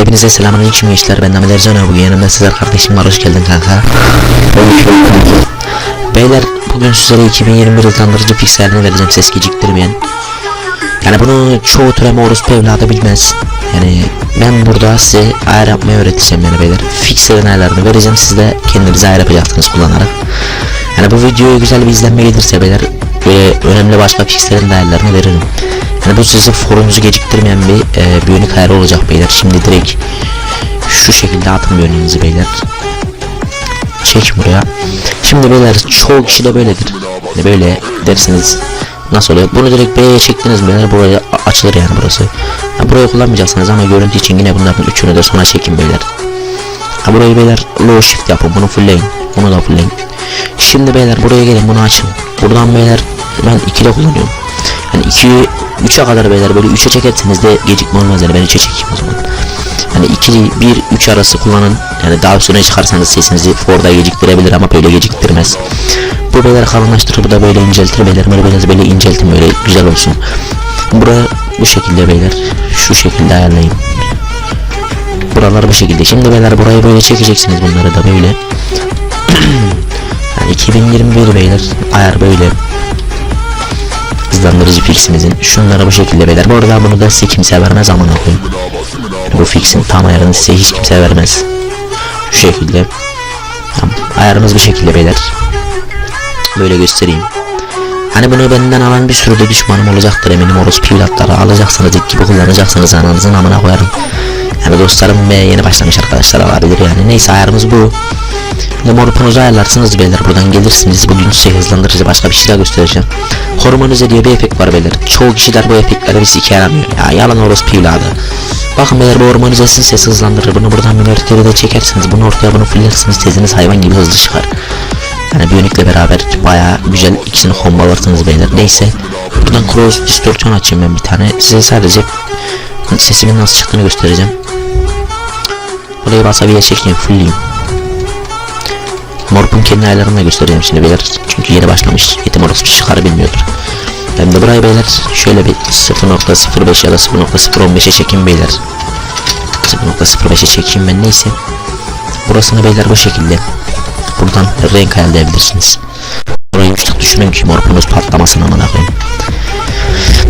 Hepinize selamünaleyküm gençler. Ben Amel Ercan Bugün yanımda sizler kardeşim var. Hoş geldin kanka. Beyler bugün sizlere 2021 hızlandırıcı pikselini vereceğim ses geciktirmeyen. Yani bunu çoğu türeme orospu evladı bilmez. Yani ben burada size ayar yapmayı öğreteceğim yani beyler. Fixlerin ayarlarını vereceğim. Siz de kendinize ayar yapacaksınız kullanarak. Yani bu videoya güzel bir izlenme gelirse beyler böyle önemli başka fixlerin de ayarlarını veririm. Yani bu sizi forunuzu geciktirmeyen bir e, biyonik ayarı olacak beyler. Şimdi direkt şu şekilde atın biyoniğinizi beyler. Çek buraya. Şimdi beyler çoğu kişi de böyledir. Yani böyle dersiniz nasıl oluyor? Bunu direkt B'ye çektiniz beyler buraya açılır yani burası. Ha, burayı kullanmayacaksınız ama görüntü için yine bunların üçünü de sona çekin beyler. Ha, burayı beyler low shift yapın bunu fullleyin. Bunu da fullleyin. Şimdi beyler buraya gelin bunu açın. Buradan beyler ben 2 ile kullanıyorum. Hani 2 3'e kadar beyler böyle 3'e çekerseniz de gecikme olmaz yani ben 3'e çekeyim o zaman. Hani 2 1 3 arası kullanın. Yani daha üstüne çıkarsanız sesinizi Ford'a geciktirebilir ama böyle geciktirmez. Bu beyler kalınlaştırır bu da böyle inceltir beyler böyle biraz böyle inceltin böyle güzel olsun. Bura bu şekilde beyler şu şekilde ayarlayın. Buralar bu şekilde. Şimdi beyler burayı böyle çekeceksiniz bunları da böyle. yani 2021 beyler ayar böyle hızlandırıcı fiximizin şunları bu şekilde beyler. Bu arada bunu da size kimse vermez amına koyayım. Bu fixin tam ayarını size hiç kimse vermez. Şu şekilde. Tamam. ayarımız bu şekilde beyler. Böyle göstereyim. Hani bunu benden alan bir sürü de düşmanım olacaktır eminim. Orospu evlatları alacaksınız ilk gibi kullanacaksınız ananızın amına koyarım. Yani dostlarım ve yeni başlamış arkadaşlar alabilir yani. Neyse ayarımız bu ne morpunuzu ayarlarsınız beyler. Buradan gelirsiniz. Bugün size hızlandırıcı başka bir şeyler göstereceğim. Hormonize diye bir efekt var beyler. Çoğu kişiler bu efektleri bir sike yaramıyor ya yalan orospu evladı. Bakın beyler bu hormonizesin sesi hızlandırır. Bunu buradan minoritere de çekersiniz. Bunu ortaya bunu fullersiniz teziniz hayvan gibi hızlı çıkar. Yani Bionic'le beraber bayağı güzel ikisini kombalarsınız beyler. Neyse. Buradan cross distortion açayım ben bir tane. Size sadece sesimin nasıl çıktığını göstereceğim. Burayı wasabi'ye çekeyim. Fullleyeyim Morp'un kendi ayarlarını göstereceğim şimdi beyler. Çünkü yeni başlamış yetim orası çıkarı bilmiyordur. Ben de burayı beyler şöyle bir 0.05 ya da 0.015'e çekeyim beyler. 0.05'e çekeyim ben neyse. Burasını beyler bu şekilde. Buradan renk ayarlayabilirsiniz. Burayı yüksek düşürün ki morpunuz patlamasın amına koyayım.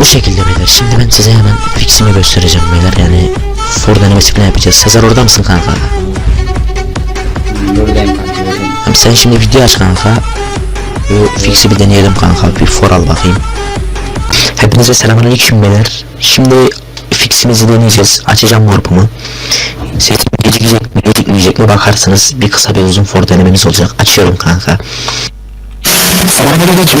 Bu şekilde beyler. Şimdi ben size hemen fiximi göstereceğim beyler. Yani Ford denemesi falan yapacağız. Sezer orada mısın kanka? Sen şimdi video aç kanka. Bu fixi bir deneyelim kanka. Bir for al bakayım. Hepinize selamünaleyküm beyler. Şimdi fiximizi deneyeceğiz. Açacağım morpumu Sesim gecikecek mi gecikmeyecek mi bakarsınız. Bir kısa bir uzun for denememiz olacak. Açıyorum kanka. Selamünaleyküm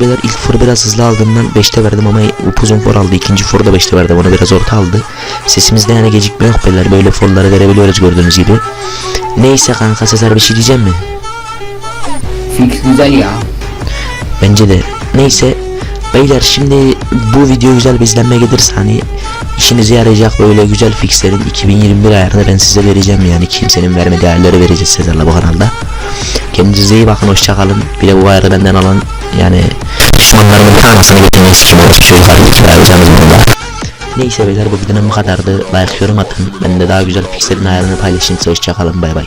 beyler ilk foru biraz hızlı aldığımdan 5'te verdim ama upuzun for aldı. İkinci foru da 5'te verdim onu biraz orta aldı. Sesimizde yani gecikme yok beyler böyle forları verebiliyoruz gördüğünüz gibi. Neyse kanka Sezer bir şey diyeceğim mi? Fix güzel ya. Bence de. Neyse beyler şimdi bu video güzel bir izlenme gelirse hani işinize yarayacak böyle güzel fixlerin 2021 ayarını ben size vereceğim yani kimsenin vermediği ayarları vereceğiz Sezer'la bu kanalda. Kendinize iyi bakın hoşçakalın. Bir de bu ayarı benden alan yani düşmanlarımın tanesini getirmek için orası çocuklar vereceğimiz burada. Neyse beyler bu videonun bu kadardı. Like yorum atın. Ben de daha güzel fixlerin ayarını paylaşın. Hoşçakalın bay bay.